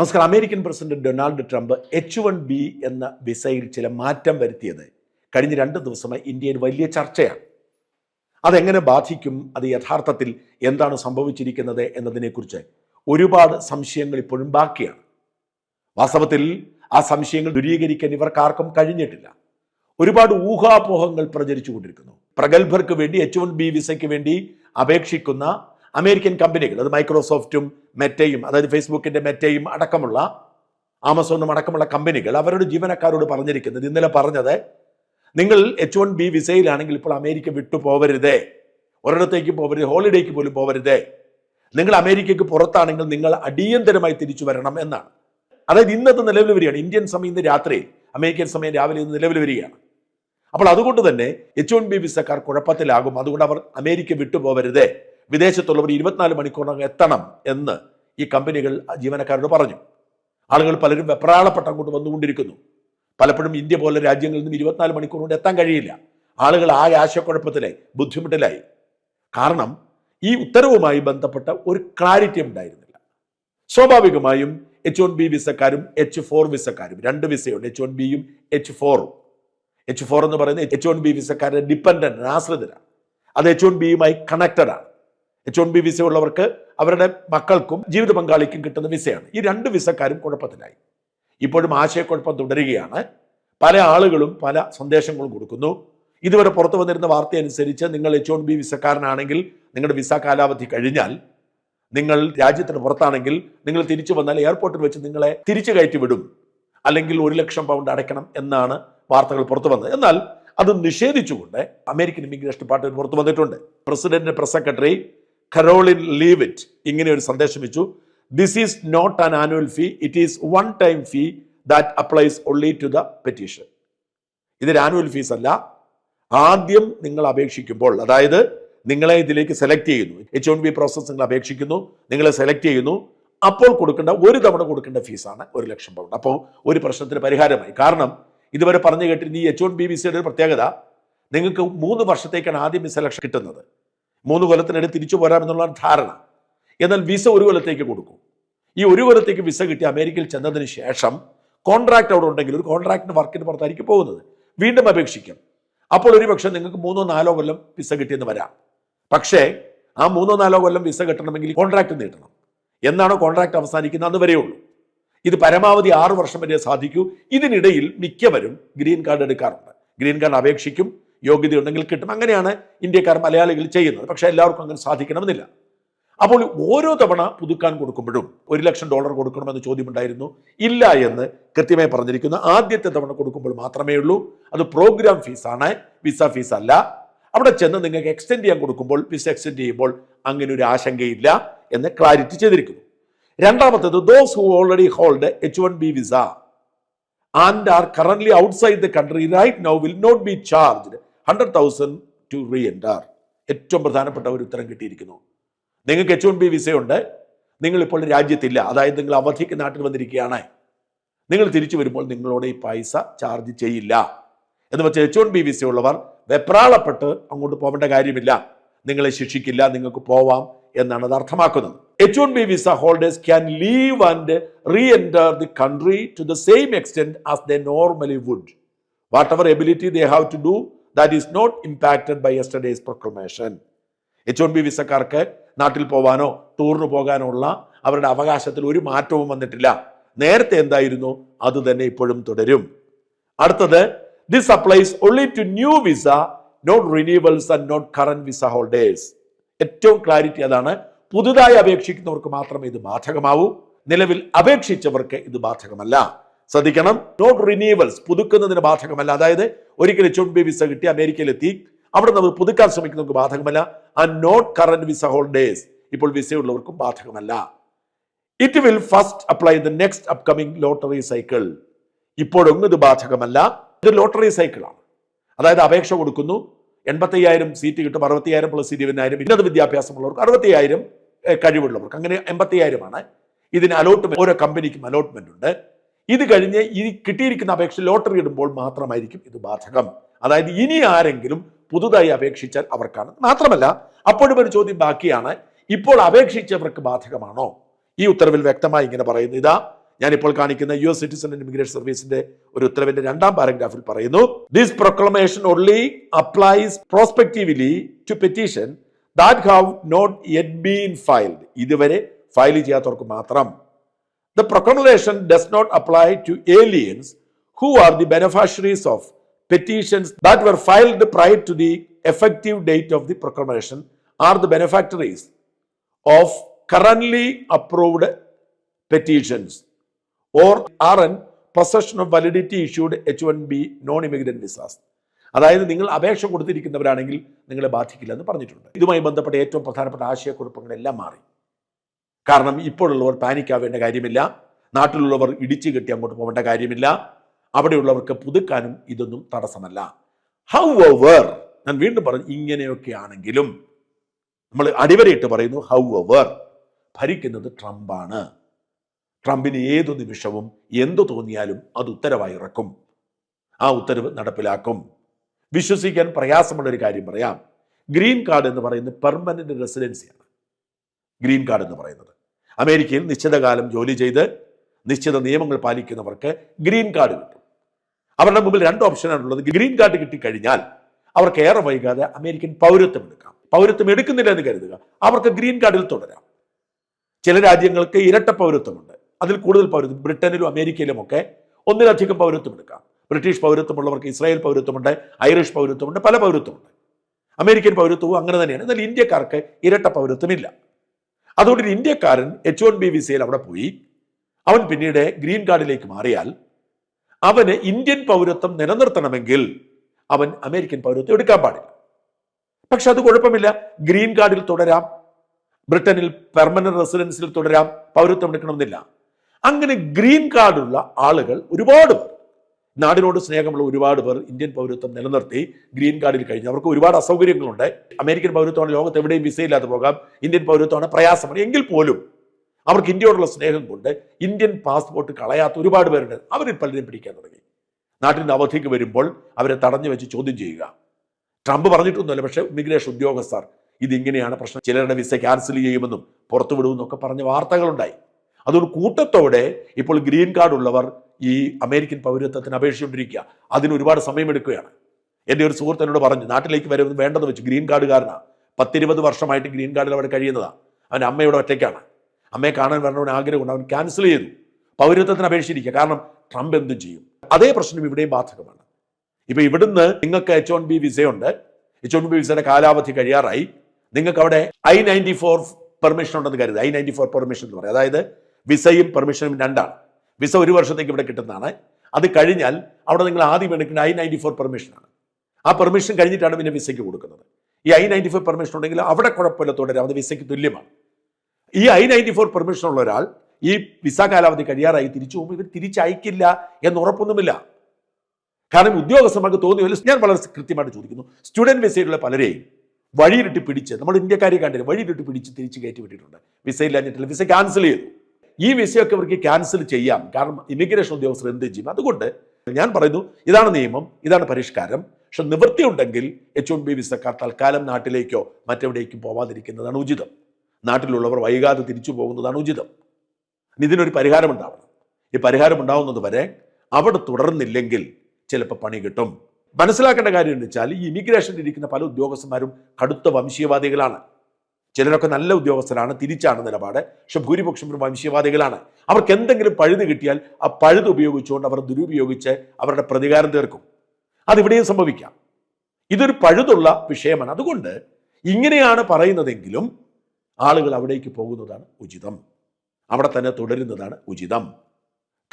നമസ്കാരം. American president Donald Trump H one B എന്ന വിസയിൽ ചില മാറ്റം വരുത്തിയത് കഴിഞ്ഞ രണ്ട് ദിവസമായി ഇന്ത്യയിൽ വലിയ ചർച്ചയാണ്. അതെങ്ങനെ ബാധിക്കും? അത് യഥാർത്ഥത്തിൽ എന്താണ് സംഭവിച്ചിരിക്കുന്നത് എന്നതിനെക്കുറിച്ച് ഒരുപാട് സംശയങ്ങൾ ഇപ്പോഴും ബാക്കിയാണ്. വാസ്തവത്തിൽ ആ സംശയങ്ങൾ ദുരീകരിക്കാൻ ഇവർക്കാർക്കും കഴിഞ്ഞിട്ടില്ല. ഒരുപാട് ഊഹാപോഹങ്ങൾ പ്രചരിച്ചുകൊണ്ടിരിക്കുന്നു. പ്രഗത്ഭർക്ക് വേണ്ടി എച്ച് വൺ ബി വിസയ്ക്ക് വേണ്ടി അപേക്ഷിക്കുന്ന അമേരിക്കൻ കമ്പനികൾ അത് മൈക്രോസോഫ്റ്റും മെറ്റയും അതായത് ഫേസ്ബുക്കിന്റെ മെറ്റയും അടക്കമുള്ള ആമസോണും അടക്കമുള്ള കമ്പനികൾ അവരുടെ ജീവനക്കാരോട് പറഞ്ഞിരിക്കുന്നത് ഇന്നലെ പറഞ്ഞത് നിങ്ങൾ എച്ച് വൺ ബി വിസയിലാണെങ്കിൽ ഇപ്പോൾ അമേരിക്ക വിട്ടു പോവരുതേ. ഒരിടത്തേക്ക് പോവരുത്. ഹോളിഡേക്ക് പോലും പോവരുതേ. നിങ്ങൾ അമേരിക്കയ്ക്ക് പുറത്താണെങ്കിൽ നിങ്ങൾ അടിയന്തരമായി തിരിച്ചു വരണം എന്നാണ്. അതായത് ഇന്നത്തെ നിലവിൽ വരികയാണ്. ഇന്ത്യൻ സമയം ഇന്ന് രാത്രിയിൽ അമേരിക്കൻ സമയം രാവിലെ ഇന്ന് നിലവിൽ വരികയാണ്. അപ്പോൾ അതുകൊണ്ട് തന്നെ എച്ച് വൺ ബി വിസക്കാർ കുഴപ്പത്തിലാകും. അതുകൊണ്ട് അവർ അമേരിക്ക വിട്ടുപോകരുതേ വിദേശത്തുള്ളവർ ഇരുപത്തിനാല് മണിക്കൂറിനകം എത്തണം എന്ന് ഈ കമ്പനികൾ ജീവനക്കാരോട് പറഞ്ഞു. ആളുകൾ പലരും വെപ്രാളപ്പെട്ട് കൊണ്ട് വന്നുകൊണ്ടിരിക്കുന്നു. പലപ്പോഴും ഇന്ത്യ പോലെ രാജ്യങ്ങളിൽ നിന്ന് ഇരുപത്തിനാല് മണിക്കൂർ കൊണ്ട് എത്താൻ കഴിയില്ല. ആളുകൾ ആ ആശയക്കുഴപ്പത്തിലായി ബുദ്ധിമുട്ടിലായി. കാരണം ഈ ഉത്തരവുമായി ബന്ധപ്പെട്ട ഒരു ക്ലാരിറ്റി ഉണ്ടായിരുന്നില്ല. സ്വാഭാവികമായും എച്ച് വൺ ബി വിസക്കാരും എച്ച് ഫോർ വിസക്കാരും രണ്ട് വിസയുണ്ട് എച്ച് വൺ ബിയും എച്ച് ഫോറും. എച്ച് ഫോർ എന്ന് പറയുന്നത് എച്ച് വൺ ബി വിസക്കാരുടെ ഡിപ്പെൻഡന്റ് ആശ്രിതരാണ് അത് എച്ച് വൺ ബിയുമായി കണക്റ്റഡാണ്. എച്ച് വൺ ബി വിസ ഉള്ളവർക്ക് അവരുടെ മക്കൾക്കും ജീവിത പങ്കാളിക്കും കിട്ടുന്ന വിസയാണ് ഈ രണ്ട് വിസക്കാരും കുഴപ്പത്തിലായി. ഇപ്പോഴും ആശയക്കുഴപ്പം തുടരുകയാണ്. പല ആളുകളും പല സന്ദേശങ്ങളും കൊടുക്കുന്നു. ഇതുവരെ പുറത്തു വന്നിരുന്ന വാർത്ത അനുസരിച്ച് നിങ്ങൾ എച്ച് വൺ ബി വിസക്കാരനാണെങ്കിൽ നിങ്ങളുടെ വിസ കാലാവധി കഴിഞ്ഞാൽ നിങ്ങൾ രാജ്യത്തിന് പുറത്താണെങ്കിൽ നിങ്ങൾ തിരിച്ചു വന്നാൽ എയർപോർട്ടിൽ വെച്ച് നിങ്ങളെ തിരിച്ചു കയറ്റി വിടും അല്ലെങ്കിൽ ഒരു ലക്ഷം പൗണ്ട് അടയ്ക്കണം എന്നാണ് വാർത്തകൾ പുറത്തു വന്നത്. എന്നാൽ അത് നിഷേധിച്ചുകൊണ്ട് അമേരിക്കൻ ഇമിഗ്രേഷൻ ഡിപ്പാർട്ട്മെന്റ് പുറത്തു വന്നിട്ടുണ്ട്. പ്രസിഡന്റിന്റെ പ്രസ് സെക്രട്ടറി കരോളിൻ ലീവിറ്റ് ഇങ്ങനെ ഒരു സന്ദേശം വെച്ചു. This is not an annual fee it is one time fee that applies only to the petition ഇതൊരു ആനുവൽ ഫീസ് അല്ല. ആദ്യം നിങ്ങൾ അപേക്ഷിക്കുമ്പോൾ അതായത് നിങ്ങളെ ഇതിലേക്ക് സെലക്ട് ചെയ്യുന്നു. എച്ച് വൺ ബി പ്രോസസ് നിങ്ങൾ അപേക്ഷിക്കുന്നു. നിങ്ങളെ സെലക്ട് ചെയ്യുന്നു. അപ്പോൾ കൊടുക്കേണ്ട ഒരു തവണ കൊടുക്കേണ്ട ഫീസാണ് ഒരു ലക്ഷം പൗണ്ട് അപ്പോൾ ഒരു പ്രശ്നത്തിന് പരിഹാരമായി. കാരണം ഇതുവരെ പറഞ്ഞു കേട്ടിരുന്ന ഈ എച്ച് വൺ ബി വിസയുടെ ഒരു പ്രത്യേകത നിങ്ങൾക്ക് മൂന്ന് വർഷത്തേക്കാണ് ആദ്യം ഈ സെലക്ഷൻ കിട്ടുന്നത്. മൂന്ന് കൊല്ലത്തിനിടെ തിരിച്ചു പോരാമെന്നുള്ള ധാരണ. എന്നാൽ വിസ ഒരു കൊല്ലത്തേക്ക് കൊടുക്കും. ഈ ഒരു കൊല്ലത്തേക്ക് വിസ കിട്ടി അമേരിക്കയിൽ ചെന്നതിന് ശേഷം കോൺട്രാക്ട് അവിടെ ഉണ്ടെങ്കിൽ ഒരു കോൺട്രാക്ടിന് വർക്കിന് പുറത്തായിരിക്കും പോകുന്നത്. വീണ്ടും അപേക്ഷിക്കും. അപ്പോൾ ഒരു പക്ഷേ നിങ്ങൾക്ക് മൂന്നോ നാലോ കൊല്ലം വിസ കിട്ടിയെന്ന് വരാം. പക്ഷേ ആ മൂന്നോ നാലോ കൊല്ലം വിസ കിട്ടണമെങ്കിൽ കോൺട്രാക്ട് നീട്ടണം. എന്നാണോ കോൺട്രാക്ട് അവസാനിക്കുന്നത്? അന്ന് വരെയുള്ളൂ ഇത് പരമാവധി ആറു വർഷം വരെ സാധിക്കൂ. ഇതിനിടയിൽ മിക്കവരും ഗ്രീൻ കാർഡ് എടുക്കാറുണ്ട്. ഗ്രീൻ കാർഡ് അപേക്ഷിക്കും. യോഗ്യത ഉണ്ടെങ്കിൽ കിട്ടും. അങ്ങനെയാണ് ഇന്ത്യക്കാർ മലയാളികൾ ചെയ്യുന്നത്. പക്ഷെ എല്ലാവർക്കും അങ്ങനെ സാധിക്കണമെന്നില്ല. അപ്പോൾ ഓരോ തവണ പുതുക്കാൻ കൊടുക്കുമ്പോഴും ഒരു ലക്ഷം ഡോളർ കൊടുക്കണമെന്ന് ചോദ്യമുണ്ടായിരുന്നു. ഇല്ല എന്ന് കൃത്യമായി പറഞ്ഞിരിക്കുന്നു. ആദ്യത്തെ തവണ കൊടുക്കുമ്പോൾ മാത്രമേ ഉള്ളൂ. അത് പ്രോഗ്രാം ഫീസാണ്. വിസ ഫീസ് അല്ല അവിടെ ചെന്ന് നിങ്ങൾക്ക് എക്സ്റ്റെൻഡ് ചെയ്യാൻ കൊടുക്കുമ്പോൾ വിസ എക്സ്റ്റെൻഡ് ചെയ്യുമ്പോൾ അങ്ങനെ ഒരു ആശങ്കയില്ല എന്ന് ക്ലാരിറ്റി ചെയ്തിരിക്കുന്നു. രണ്ടാമത്തേത് those who already hold H one B visa and are current outside the country right now will not be charged hundred thousand to re enter ഏറ്റവും പ്രധാനപ്പെട്ട ഒരു ഉത്തരം കിട്ടിയിരിക്കുന്നു. നിങ്ങൾക്ക് എച്ച് വൺ ബി വിസയുണ്ട് നിങ്ങൾ ഇപ്പോൾ രാജ്യത്തില്ല. അതായത് നിങ്ങൾ അവധിക്ക് നാട്ടിൽ വന്നിരിക്കുകയാണ്. നിങ്ങൾ തിരിച്ചു വരുമ്പോൾ നിങ്ങളോട് ഈ പൈസ ചാർജ് ചെയ്യില്ല. എന്ന് വെച്ചാൽ എച്ച് വൺ ബി വിസ ഉള്ളവർ വെപ്രാളപ്പെട്ട് അങ്ങോട്ട് പോകേണ്ട കാര്യമില്ല. നിങ്ങളെ ശിക്ഷിക്കില്ല നിങ്ങൾക്ക് പോവാം എന്നാണ് അത് അർത്ഥമാക്കുന്നത്. H one B visa holders can leave and re enter the country to the same extent as the normally would whatever ability they have to do that is not impacted by yesterday's proclamation H one B വിസക്കാർക്ക് നാട്ടിൽ പോകാനോ ടൂറിന് പോകാനോ ഉള്ള അവരുടെ അവകാശത്തിൽ ഒരു മാറ്റവും വന്നിട്ടില്ല. നേരത്തെ എന്തായിരുന്നു? അത് തന്നെ ഇപ്പോഴും തുടരും. അടുത്തത് this applies only to new visa not renewals and not current visa holders ഏറ്റവും ക്ലാരിറ്റി അതാണ്. പുതുതായി അപേക്ഷിക്കുന്നവർക്ക് മാത്രമേ ഇത് ബാധകമാവൂ. നിലവിൽ അപേക്ഷിച്ചവർക്ക് ഇത് ബാധകമല്ല. ശ്രദ്ധിക്കണം. നോട്ട് റിന്യൂവൽസ് പുതുക്കുന്നതിന് ബാധകമല്ല. അതായത് ഒരിക്കലും ചുണ്ടി വിസ കിട്ടി അമേരിക്കയിലെത്തി. അവിടെ നമ്മൾ പുതുക്കാൻ ശ്രമിക്കുന്നവർക്ക് ബാധകമല്ല. ആ നോട്ട് കറന്റ് വിസ ഹോൾഡേഴ്സ് ഇപ്പോൾ വിസയുള്ളവർക്കും ബാധകമല്ല. It will first apply the next upcoming lottery cycle ഇപ്പോഴൊന്നും ഇത് ബാധകമല്ല. ഇത് ലോട്ടറി സൈക്കിളാണ് അതായത് അപേക്ഷ കൊടുക്കുന്നു. എൺപത്തയ്യായിരം സീറ്റ് കിട്ടും അറുപത്തിയായിരം പ്ലസ് ഇരുപതിനായിരം. ഇന്നത് വിദ്യാഭ്യാസമുള്ളവർക്ക് അറുപത്തിയായിരം കഴിവുള്ളവർക്ക്. അങ്ങനെ എൺപത്തിയായിരമാണ് ഇതിന് അലോട്ട്മെന്റ് ഓരോ കമ്പനിക്കും അലോട്ട്മെന്റ് ഉണ്ട്. ഇത് കഴിഞ്ഞ് ഈ കിട്ടിയിരിക്കുന്ന അപേക്ഷ ലോട്ടറി ഇടുമ്പോൾ മാത്രമായിരിക്കും ഇത് ബാധകം. അതായത് ഇനി ആരെങ്കിലും പുതുതായി അപേക്ഷിച്ചാൽ അവർക്കാണ്. മാത്രമല്ല അപ്പോഴും ഒരു ചോദ്യം ബാക്കിയാണ്. ഇപ്പോൾ അപേക്ഷിച്ചവർക്ക് ബാധകമാണോ? ഈ ഉത്തരവിൽ വ്യക്തമായി ഇങ്ങനെ പറയുന്നു. ഇതാ ഞാനിപ്പോൾ കാണിക്കുന്ന U S citizen and immigration സർവീസിന്റെ ഒരു ഉത്തരവിന്റെ രണ്ടാം പാരഗ്രാഫിൽ പറയുന്നു. This proclamation only applies prospectively to petition that have not yet been filed ഇതുവരെ ഫയൽ ചെയ്യാത്തവർക്ക് മാത്രം. The proclamation does not apply to aliens who are the beneficiaries of petitions that were filed prior to the effective date of the proclamation are the beneficiaries of currently approved petitions or are in possession of validity issued H1B non-immigrant visas. അതായത് നിങ്ങൾ അപേക്ഷ കൊടുത്തിരിക്കുന്നവരാണെങ്കിൽ നിങ്ങളെ ബാധിക്കില്ല എന്ന് പറഞ്ഞിട്ടുണ്ട് ഇതുമായി ബന്ധപ്പെട്ട ഏറ്റവും പ്രധാനപ്പെട്ട ആശയക്കുറിപ്പുകളെല്ലാം മാറി കാരണം ഇപ്പോഴുള്ളവർ പാനിക്കാവേണ്ട കാര്യമില്ല. നാട്ടിലുള്ളവർ ഇടിച്ചു കെട്ടി അങ്ങോട്ട് പോകേണ്ട കാര്യമില്ല. അവിടെയുള്ളവർക്ക് പുതുക്കാനും ഇതൊന്നും തടസ്സമല്ല. ഹൗ ഓവർ ഞാൻ വീണ്ടും പറഞ്ഞു ഇങ്ങനെയൊക്കെ ആണെങ്കിലും നമ്മൾ അടിവരയിട്ട് പറയുന്നു ഹൗ ഓവർ ഭരിക്കുന്നത് ട്രംപാണ്. ട്രംപിന് ഏതു നിമിഷവും എന്തു തോന്നിയാലും അത് ഉത്തരവായി ഇറക്കും. ആ ഉത്തരവ് നടപ്പിലാക്കും. വിശ്വസിക്കാൻ പ്രയാസമുള്ള ഒരു കാര്യം പറയാം. ഗ്രീൻ കാർഡ് എന്ന് പറയുന്നത് പെർമനന്റ് റെസിഡൻസിയാണ് ഗ്രീൻ കാർഡ് എന്ന് പറയുന്നത്. അമേരിക്കയിൽ നിശ്ചിത കാലം ജോലി ചെയ്ത് നിശ്ചിത നിയമങ്ങൾ പാലിക്കുന്നവർക്ക് ഗ്രീൻ കാർഡ് കിട്ടും. അവരുടെ മുമ്പിൽ രണ്ട് ഓപ്ഷനാണ് ഉള്ളത്. ഗ്രീൻ കാർഡ് കിട്ടിക്കഴിഞ്ഞാൽ അവർക്ക് ഏറെ വൈകാതെ അമേരിക്കൻ പൗരത്വം എടുക്കാം. പൗരത്വം എടുക്കുന്നില്ല എന്ന് കരുതുക. അവർക്ക് ഗ്രീൻ കാർഡിൽ തുടരാം. ചില രാജ്യങ്ങൾക്ക് ഇരട്ട പൗരത്വമുണ്ട്. അതിൽ കൂടുതൽ പൗരത്വം ബ്രിട്ടനിലും അമേരിക്കയിലും ഒക്കെ ഒന്നിലധികം പൗരത്വം എടുക്കാം. ബ്രിട്ടീഷ് പൗരത്വമുള്ളവർക്ക് ഇസ്രായേൽ പൗരത്വമുണ്ട് ഐറിഷ് പൗരത്വമുണ്ട് പല പൗരത്വമുണ്ട്. അമേരിക്കൻ പൗരത്വവും അങ്ങനെ തന്നെയാണ്. എന്നാൽ ഇന്ത്യക്കാർക്ക് ഇരട്ട പൗരത്വമില്ല. അതുകൊണ്ട് ഒരു ഇന്ത്യക്കാരൻ എച്ച് വൺ ബി വിസയിൽ അവിടെ പോയി അവൻ പിന്നീട് ഗ്രീൻ കാർഡിലേക്ക് മാറിയാൽ അവന് ഇന്ത്യൻ പൗരത്വം നിലനിർത്തണമെങ്കിൽ അവൻ അമേരിക്കൻ പൗരത്വം എടുക്കാൻ പാടില്ല. പക്ഷെ അത് കുഴപ്പമില്ല. ഗ്രീൻ കാർഡിൽ തുടരാം. ബ്രിട്ടനിൽ പെർമനന്റ് റെസിഡൻസിൽ തുടരാം. പൗരത്വം എടുക്കണമെന്നില്ല. അങ്ങനെ ഗ്രീൻ കാർഡുള്ള ആളുകൾ ഒരുപാട് നാടിനോട് സ്നേഹമുള്ള ഒരുപാട് പേർ ഇന്ത്യൻ പൗരത്വം നിലനിർത്തി ഗ്രീൻ കാർഡിൽ കഴിഞ്ഞു. അവർക്ക് ഒരുപാട് അസൗകര്യങ്ങളുണ്ട്. അമേരിക്കൻ പൗരത്വമാണ് ലോകത്ത് എവിടെയും വിസയില്ലാതെ പോകാം. ഇന്ത്യൻ പൗരത്വമാണ് പ്രയാസമാണ് എങ്കിൽ പോലും അവർക്ക് ഇന്ത്യയോടുള്ള സ്നേഹം കൊണ്ട് ഇന്ത്യൻ പാസ്പോർട്ട് കളയാത്ത ഒരുപാട് പേരുണ്ട്. അവരിൽ പലരും പിടിക്കാൻ തുടങ്ങി. നിന്ന് അവധിക്ക് വരുമ്പോൾ അവരെ തടഞ്ഞു വെച്ച് ചോദ്യം ചെയ്യുക. ട്രംപ് പറഞ്ഞിട്ടൊന്നുമല്ല പക്ഷേ ഇമിഗ്രേഷൻ ഉദ്യോഗസ്ഥർ ഇതിങ്ങനെയാണ് പ്രശ്നം. ചിലരുടെ വിസ ക്യാൻസൽ ചെയ്യുമെന്നും പുറത്തുവിടുമെന്നൊക്കെ പറഞ്ഞ വാർത്തകളുണ്ടായി. അതുകൊണ്ട് കൂട്ടത്തോടെ ഇപ്പോൾ ഗ്രീൻ കാർഡ് ഉള്ളവർ ഈ അമേരിക്കൻ പൗരത്വത്തിന് അപേക്ഷിച്ചുകൊണ്ടിരിക്കുക. അതിന് ഒരുപാട് സമയമെടുക്കുകയാണ്. എന്റെ ഒരു സുഹൃത്ത് എന്നോട് പറഞ്ഞു നാട്ടിലേക്ക് വരുന്നത് വേണ്ടെന്ന് വെച്ചു ഗ്രീൻ കാർഡ് കാർഡുകാരനാണ് പത്തിരുപത് വർഷമായിട്ട് ഗ്രീൻ കാർഡിൽ അവിടെ കഴിയുന്നതാണ് അവൻ അമ്മയുടെ ഒറ്റയ്ക്കാണ്. അമ്മയെ കാണാൻ വരണമെന്ന് ആഗ്രഹമുണ്ട്. അവൻ ക്യാൻസൽ ചെയ്തു. പൗരത്വത്തിന് അപേക്ഷിച്ചിരിക്കുക. കാരണം ട്രംപ് എന്തും ചെയ്യും. അതേ പ്രശ്നം ഇവിടെയും ബാധകമാണ്. ഇപ്പൊ ഇവിടുന്ന് നിങ്ങൾക്ക് എച്ച് വൺ ബി വിസയുണ്ട്. എച്ച് വൺ ബി വിസയുടെ കാലാവധി കഴിയാറായി. നിങ്ങൾക്ക് അവിടെ ഐ നയന്റി ഫോർ പെർമിഷൻ ഉണ്ടെന്ന് കരുതുക. ഐ നയന്റി ഫോർ പെർമിഷൻ എന്ന് പറയും. അതായത് വിസയും പെർമിഷനും രണ്ടാണ്. വിസ ഒരു വർഷത്തേക്ക് ഇവിടെ കിട്ടുന്നതാണ്. അത് കഴിഞ്ഞാൽ അവിടെ നിങ്ങൾ ആദ്യം എടുക്കുന്ന ഐ നയന്റി ഫോർ പെർമിഷനാണ്. ആ പെർമിഷൻ കഴിഞ്ഞിട്ടാണ് പിന്നെ വിസയ്ക്ക് കൊടുക്കുന്നത്. ഈ ഐ നയന്റി ഫോർ പെർമിഷൻ ഉണ്ടെങ്കിൽ അവിടെ കുഴപ്പമില്ല തുടരാം അത് വിസയ്ക്ക് തുല്യമാണ്. ഈ ഐ നയന്റി ഫോർ പെർമിഷൻ ഉള്ള ഒരാൾ ഈ വിസ കാലാവധി കഴിയാറായി തിരിച്ചു പോകുമ്പോൾ ഇവർ തിരിച്ചയക്കില്ല എന്ന് ഉറപ്പൊന്നുമില്ല. കാരണം ഉദ്യോഗസ്ഥർക്ക് തോന്നിയല്ലോ ഞാൻ വളരെ കൃത്യമായിട്ട് ചോദിക്കുന്നു. സ്റ്റുഡന്റ് വിസയിലുള്ള പലരെയും വഴിയിലിട്ട് പിടിച്ച് നമ്മൾ ഇന്ത്യക്കാരെ കണ്ടില്ല വഴിയിലിട്ട് പിടിച്ച് തിരിച്ച് കയറ്റി വിട്ടിട്ടുണ്ട്. വിസ ഇല്ലാഞ്ഞിട്ടില്ല വിസ ക്യാൻസൽ ചെയ്തു. ഈ വിസയൊക്കെ ഇവർക്ക് ക്യാൻസൽ ചെയ്യാം. കാരണം ഇമിഗ്രേഷൻ ഉദ്യോഗസ്ഥർ എന്ത് ചെയ്യും? അതുകൊണ്ട് ഞാൻ പറയുന്നു ഇതാണ് നിയമം ഇതാണ് പരിഷ്കാരം. പക്ഷെ നിവൃത്തി ഉണ്ടെങ്കിൽ എച്ച് വൺ ബി വിസക്കാർ തൽക്കാലം നാട്ടിലേക്കോ മറ്റെവിടേക്കും പോവാതിരിക്കുന്നതാണ് ഉചിതം. നാട്ടിലുള്ളവർ വൈകാതെ തിരിച്ചു പോകുന്നതാണ് ഉചിതം. ഇതിനൊരു പരിഹാരം ഉണ്ടാവണം. ഈ പരിഹാരം ഉണ്ടാവുന്നത് വരെ അവിടെ തുടർന്നില്ലെങ്കിൽ ചിലപ്പോൾ പണി കിട്ടും. മനസ്സിലാക്കേണ്ട കാര്യം എന്ന് വെച്ചാൽ ഈ ഇമിഗ്രേഷനിൽ ഇരിക്കുന്ന പല ഉദ്യോഗസ്ഥന്മാരും കടുത്ത വംശീയവാദികളാണ്. ചിലരൊക്കെ നല്ല ഉദ്യോഗസ്ഥരാണ് തിരിച്ചാണ് നിലപാട്. പക്ഷെ ഭൂരിപക്ഷം പേരും വംശീയവാദികളാണ്. അവർക്ക് എന്തെങ്കിലും പഴുത് കിട്ടിയാൽ ആ പഴുത് ഉപയോഗിച്ചുകൊണ്ട് അവർ ദുരുപയോഗിച്ച് അവരുടെ പ്രതികാരം തീർക്കും. അതിവിടെയും സംഭവിക്കാം. ഇതൊരു പഴുതുള്ള വിഷയമാണ്. അതുകൊണ്ട് ഇങ്ങനെയാണ് പറയുന്നതെങ്കിലും ആളുകൾ അവിടേക്ക് പോകുന്നതാണ് ഉചിതം. അവിടെ തന്നെ തുടരുന്നതാണ് ഉചിതം.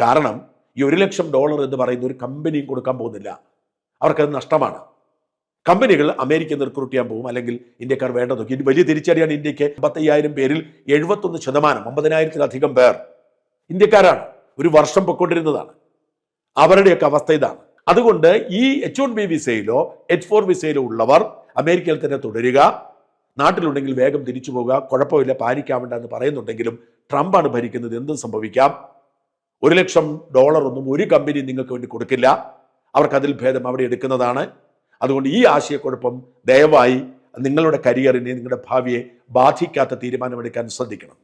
കാരണം ഈ ഒരു ലക്ഷം ഡോളർ എന്ന് പറയുന്ന ഒരു കമ്പനിയും കൊടുക്കാൻ പോകുന്നില്ല. അവർക്കത് നഷ്ടമാണ്. കമ്പനികൾ അമേരിക്കയിൽ നിന്ന് റിക്രൂട്ട് ചെയ്യാൻ പോകും. അല്ലെങ്കിൽ ഇന്ത്യക്കാർ വേണ്ടതൊക്കെ നോക്കി. വലിയ തിരിച്ചടിയാണ് ഇന്ത്യയ്ക്ക്. അമ്പത്തയ്യായിരം പേരിൽ എഴുപത്തൊന്ന് ശതമാനം അമ്പതിനായിരത്തിലധികം പേർ ഇന്ത്യക്കാരാണ്. ഒരു വർഷം പൊക്കൊണ്ടിരുന്നതാണ് അവരുടെയൊക്കെ അവസ്ഥ ഇതാണ്. അതുകൊണ്ട് ഈ എച്ച് വൺ ബി വിസയിലോ എച്ച് ഫോർ വിസയിലോ ഉള്ളവർ അമേരിക്കയിൽ തന്നെ തുടരുക. നാട്ടിലുണ്ടെങ്കിൽ വേഗം തിരിച്ചു പോകുക കുഴപ്പമില്ല പാലിക്കാവേണ്ട എന്ന് പറയുന്നുണ്ടെങ്കിലും ട്രംപാണ് ഭരിക്കുന്നത്. എന്തും സംഭവിക്കാം. ഒരു ലക്ഷം ഡോളർ ഒന്നും ഒരു കമ്പനി നിങ്ങൾക്ക് വേണ്ടി കൊടുക്കില്ല. അവർക്ക് അതിൽ ഭേദം അവിടെ എടുക്കുന്നതാണ്. അതുകൊണ്ട് ഈ ആശയക്കുഴപ്പം ദയവായി നിങ്ങളുടെ കരിയറിനെ നിങ്ങളുടെ ഭാവിയെ ബാധിക്കാത്ത തീരുമാനമെടുക്കാൻ ശ്രദ്ധിക്കണം.